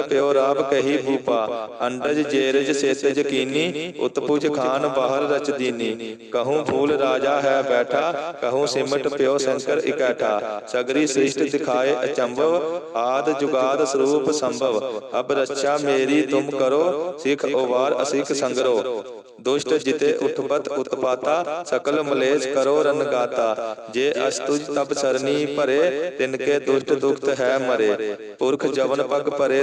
ਪਿਓ ਰਾਬ ਕਹੀ ਭੂਪਾ, ਅੰਡਜ ਜੇਰਜ ਸੇਤਜ ਕੀਨੀ ਉਤਪੁਜ ਖਾਨ ਬਾਹਰ ਰਚਦੀਨੀ। ਕਹੂੰ ਫੂਲ ਰਾਜਾ ਹੈ ਬੈਠਾ, ਕਹੂੰ ਸਿਮਟ ਪਿਓ ਸ਼ੰਕਰ ਇਕੈਠਾ। ਸਗਰੀ ਸ੍ਰਿਸ਼ਟ ਦਿਖਾਏ ਅਚੰਭਵ, ਆਦ ਜੁਗਾਦ ਸਰੂਪ ਸੰਭਵ। ਅਬ ਰੱਛਾ ਮੇਰੀ ਤੁਮ ਕਰੋ, ਸਿਖ ਉਵਾਰ ਅਸਿਖ ਸੰਗਰੋ। ਦੁਸ਼ਟ ਜਿਤੇ ਉਠਪਤ ਉਤਪਾਤਾ, ਸਕਲ ਮਲੇਸ਼ ਕਰੋ ਰਨਗਾਤਾ ਜੇ ਅਸਤੁਜ ਤਬ ਸਰਨੀ ਭਰੇ ਤਿਨਕੇ ਦੁਸ਼ਟ ਦੁਖਤ ਹੈ ਮਰੇ। ਪੁਰਖ ਜਵਨ ਪਗ ਭਰੇ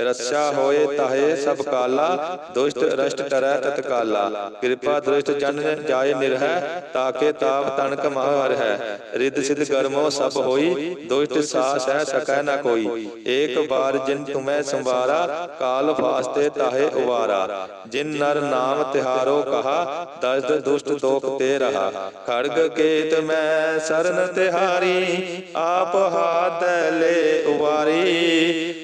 ਰੱਛਾ ਹੋਏ ਤਾਹੇ ਸਭ ਕਾਲਾ, ਦੁਸ਼ਟ ਰਸ਼ਟ ਕਰੈ ਤਤਕਾਲਾ ਕਿਰਪਾ ਦ੍ਰਿਸ਼ਟ ਜਨ ਜਾਏ ਨਿਰਹਿ, ਤਾਕੇ ਤਾਪ ਤਣਕ ਮਹਰ ਹੈ ਰਿੱਧ ਸਿਧ ਗਰਮੋ ਸਭ ਹੋਈ, ਦੁਸ਼ਟ ਸਾਸ ਹੈ ਸਕੈ ਨ ਕੋਈ। ਏਕ ਬਾਰ ਜਿਨ ਤੁਮੈ ਸੰਵਾਰਾ, ਕਾਲ ਫਾਸਤੇ ਤਾਹੇ ਉਵਾਰਾ। ਜਿਨ ਨਰ ਨਾਮ ਤਿਹਾਰੋ ਕਹਾ, ਦਸਦ ਦੁਸ਼ਟ ਤੋਪ ਤੇ ਰਹਾ। ਖੜਗ ਕੇਤ ਮੈਂ ਸਰਨ ਤਿਹਾਰੀ, ਆਪ ਹਾਥ ਲੈ ਉਵਾਰੀ।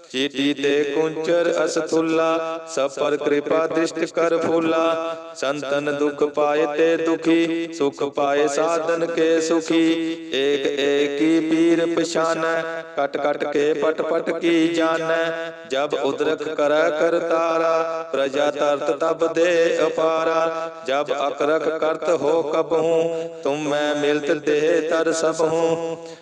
ਚੀਟੀ ਤੇ ਕੁੰਚਰ ਅਸਥੁੱਲਾ ਸਭ ਪਰ ਕਿਰਪਾ ਦ੍ਰਿਸ਼ਟ ਕਰ ਫੂਲਾ। ਸੰਤਨ ਦੁਖ ਪਾਏ ਤੇ ਦੁਖੀ, ਸੁਖ ਪਾਏ ਸਾਧਨ ਕੇ ਸੁਖੀ। ਏਕ ਏਕੀ ਪੀਰ ਪਛਾਨੈ, ਕਟ ਕਟ ਕੇ ਪਟ ਪਟ ਕੀ ਜਾਣੈ ਜਬ ਉਦਰਕ ਕਰੈ ਕਰਤਾਰਾ ਪ੍ਰਜਾ ਤਰਤ ਤਬ ਦੇ ਅਪਾਰਾ। ਜਬ ਅਕਰਕ ਕਰਤ ਹੋ ਕਬਹੂ ਤੁਮ ਮੈਂ ਮਿਲਤ ਦੇਹ ਤਰ ਸਭ ਹੂੰ।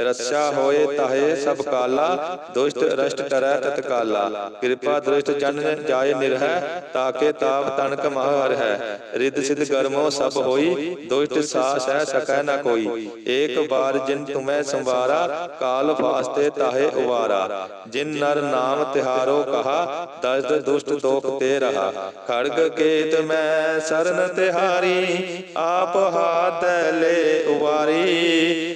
ਰਸਾ ਹੋਏ ਤਾਹੇ ਸਭ ਕਾਲਾ, ਦੁਸ਼ਟ ਰਸ਼ਟ ਟਰੈ ਤਤਕਾਲਾ ਕਿਰਪਾ ਦ੍ਰਿਸ਼ਟ ਜਨ ਜਾਏ ਨਿਰਹਿ, ਤਾਕੇ ਤਾਪ ਤਨਕ ਮਹਰ ਹੈ। ਰਿੱਧ ਸਿਧ ਗਰਮੋ ਸਭ ਹੋਈ, ਦੁਸ਼ਟ ਸਾਸ ਹੈ ਸਕੈ ਨ ਕੋਈ। ਏਕ ਬਾਰ ਜਿਨ ਤੁਮੈ ਸੰਵਾਰਾ, ਕਾਲ ਫਾਸਤੇ ਤਾਹੇ ਉਵਾਰਾ। ਜਿਨ ਨਰ ਨਾਮ ਤਿਹਾਰੋ ਕਹਾ ਦਸਦ ਦੁਸ਼ਟ ਤੋਪ ਤੇ ਰਹਾ। ਖੜਗ ਕੇਤ ਮੈਂ ਸਰਨ ਤਿਹਾਰੀ, ਆਪ ਹਾਥ ਲੈ ਉਵਾਰੀ।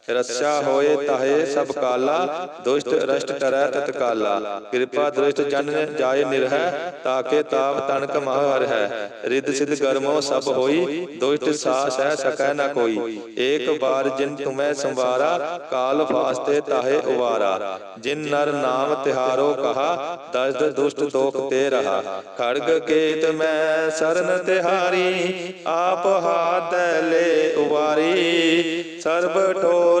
ਰਸਾ ਹੋਏ ਤਾਹੇ ਸਭ ਕਾਲਾ, ਦੁਸ਼ਟ ਰਸ਼ਟ ਟਰੈ ਤਤਕਾਲਾ ਕਿਰਪਾ ਦ੍ਰਿਸ਼ਟ ਜਨ ਜਾਏ ਨਿਰਹਿ, ਤਾਕੇ ਤਾਪ ਤਨਕ ਮਹ ਹੈ। ਰਿੱਧ ਸਿਧ ਗਰਮੋ ਸਭ ਹੋਈ, ਦੁਸ਼ਟ ਸਾਸ ਹੈ ਸਕੈ ਨ ਕੋਈ। ਏਕ ਬਾਰ ਜਿਨ ਤੁਮੈ ਸੰਵਾਰਾ, ਕਾਲ ਫਾਸਤੇ ਤਾਹੇ ਉਵਾਰਾ। ਜਿਨ ਨਰ ਨਾਮ ਤਿਹਾਰੋ ਕਹਾ ਦਸਦ ਦੁਸ਼ਟ ਦੋਖ ਤੇ ਰਹਾ। ਖੜਗ ਕੇਤ ਮੈਂ ਸਰਨ ਤਿਹਾਰੀ, ਆਪ ਹਾਥ ਲੈ ਉਵਾਰੀ। ਸਰਬ ਠੋਰ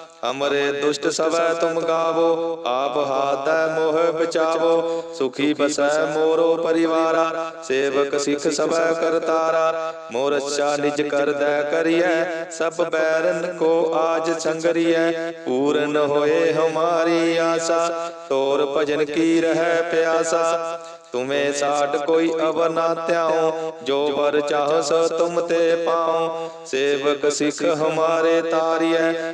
ਹਮਰੇ ਦੁਸ਼ਟ ਸਵੈ ਤੁਮ ਗਾਵੋ ਆਪ ਹਾਥ ਦੈ ਮੋਹ ਬਚਾਵੋ ਸੁਖੀ ਬਸੈ ਮੋਰੋ ਪਰਿਵਾਰਾ ਸੇਵਕ ਸਿਖ ਸਵੈ ਕਰਤਾਰਾ ਮੋਰ ਅੱਛਾ ਨਿਜ ਕਰ ਦੈ ਕਰੀਐ ਸਭ ਬੈਰਨ ਕੋ ਆਜ ਸੰਗਰੀਐ ਪੂਰਨ ਹੋਏ ਹਮਾਰੀ ਆਸਾ ਤੋਰ ਭਜਨ ਕੀ ਰਹਿ ਪਿਆਸਾ ਤੁਮੇ ਸਾਡ ਕੋਈ ਅਵ ਨਾ ਧਿਆਉ ਜੋ ਬਰ ਚਾਹ ਸੋ ਤੁਮ ਤੇ ਪਾਉ ਸੇਵਕ ਸਿੱਖ ਹਮਾਰੇ ਤਾਰੀਐ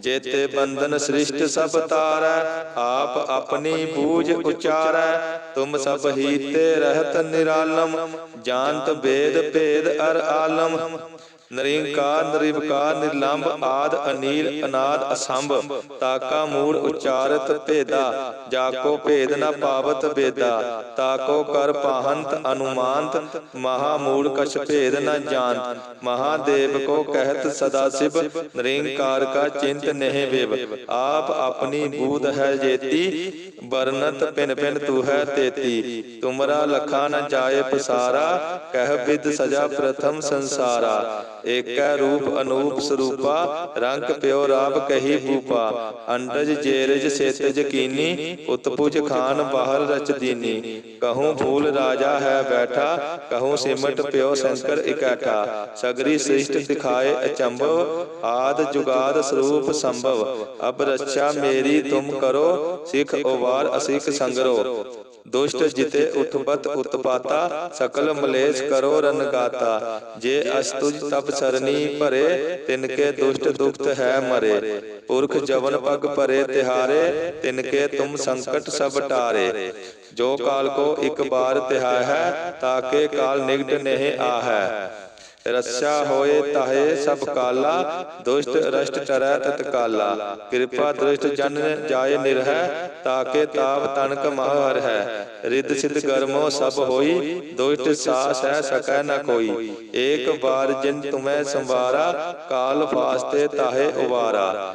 ਜੇਤੇ ਬੰਧਨ ਸ੍ਰਿਸ਼ਟ ਸਭ ਤਾਰੈ, ਆਪ ਆਪਣੀ ਬੂਝ ਉਚਾਰੈ। ਤੁਮ ਸਭ ਹੀ ਰਹਤ ਨਿਰਾਲਮ, ਜਾਣਤ ਵੇਦ ਭੇਦ ਅਰ ਆਲਮ। ਨਰਿੰਕਾਰ ਨਿਰਵਕਾਰ ਨਿਰਲੰਭ ਆਦ ਅਨੀਲ ਅਨਾਦ ਅਸੰਭ, ਤਾਕਾ ਮੂੜ ਉਚਾਰਤ ਭੇਦਾ। ਜਾਕੋ ਭੇਦ ਨ ਪਾਵਤ ਬੇਦਾ ਤਾਕੋ ਕਰ ਪਾਹੰਤ ਅਨੁਮਾਨਤ, ਮਹਾ ਮੂੜ ਕਛ ਭੇਦ ਨ ਜਾਣਤ। ਮਹਾਦੇਵ ਕੋ ਕਹਿਤ ਸਦਾ ਸਿਵ, ਨਿਰੰਕਾਰ ਕਾ ਚਿੰਤ ਨਹਿ ਵਿਵ। ਆਪ ਆਪਣੀ ਬੂਧ ਹੈ ਜੇਤੀ ਬਰਨਤ ਪਿਨ ਪਿਨ ਤੂ ਹੈ ਤੇਤੀ। ਤੁਮਰਾ ਲਖਾ ਨ ਜਾਏ ਪਸਾਰਾ, ਕਹਿ ਵਿਦ ਸਜਾ ਪ੍ਰਥਮ ਸੰਸਾਰਾ। ਏਕੈ ਰੂਪ ਅਨੂਪ ਸਰੂਪਾ, ਰੰਗ ਪਿਓ ਰਾਬ ਕਹੀ ਭੂਪਾ। ਅੰਡਜ ਜੇਰਜ ਸੇਤਜ ਕੀਨੀ ਉਤਪੁਜ ਖਾਨ ਬਾਹਰ ਰਚ ਦੀਨੀ। ਕਹੂੰ ਫੂਲ ਰਾਜਾ ਹੈ ਬੈਠਾ, ਕਹੂੰ ਸਿਮਟ ਪਿਓ ਸ਼ੰਕਰ ਇਕੱਠਾ। ਸਗਰੀ ਸ੍ਰਿਸ਼ਟ ਦਿਖਾਏ ਅਚੰਭਵ, ਆਦ ਜੁਗਾਦ ਸਰੂਪ ਸੰਭਵ। ਅਬ ਰੱਛਾ ਮੇਰੀ ਤੁਮ ਕਰੋ, ਸਿਖ ਉਵਾਰ ਅਸਿਖ ਸੰਗਰੋ। ਦੁਸ਼ਟ ਜਿਤੇ ਉਤਪਤ ਉਤਪਾਤਾ, ਸਕਲ ਮਲੇਸ਼ ਕਰੋ ਰਨ ਗਾਤਾ। ਜੇ ਅਸਤੁਜ ਤਪ ਸਰਨੀ ਭਰੇ ਤਿਨ ਕੇ ਦੁਸ਼ਟ ਦੁਖਤ ਹੈ ਮਰੇ। ਪੁਰਖ ਜਵਨ ਪਗ ਭਰੇ ਤਿਹਾਰੇ ਤਿਨ ਕੇ ਤੁਮ ਸੰਕਟ ਸਭ ਟਾਰੇ। ਜੋ ਕਾਲ ਕੋ ਇੱਕ ਬਾਰ ਤਿਹਾਇ ਹੈ ਤਾਕੇ ਕਾਲ ਨਿਗਟ ਨਹਿ ਆਹੈ। ਰਸਾ ਹੋਏ ਤਾਹੇ ਸਭ ਕਾਲਾ, ਦੁਸ਼ਟ ਰਸ਼ਟ ਟਰੈ ਤਤਕਾਲਾ ਕਿਰਪਾ ਦ੍ਰਿਸ਼ਟ ਜਨ ਜਾਏ ਨਿਰਹੈ ਤਾਕੇ ਤਾਪ ਤਨਕ ਮਹ ਹੈ ਰਿੱਧ ਸਿਧ ਗਰਮੋ ਸਭ ਹੋਈ, ਦੁਸ਼ਟ ਸਾਸ ਹੈ ਸਕੈ ਨ ਕੋਈ। ਏਕ ਬਾਰ ਜਿਨ ਤੁਮੈ ਸੰਵਾਰਾ, ਕਾਲ ਫਾਸਤੇ ਤਾਹੇ ਉਵਾਰਾ।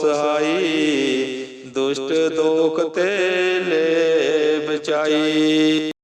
ਸਹਾਈ ਦੁਸ਼ਟ ਦੋਖ ਤੇ ਲੈ ਬਚਾਈ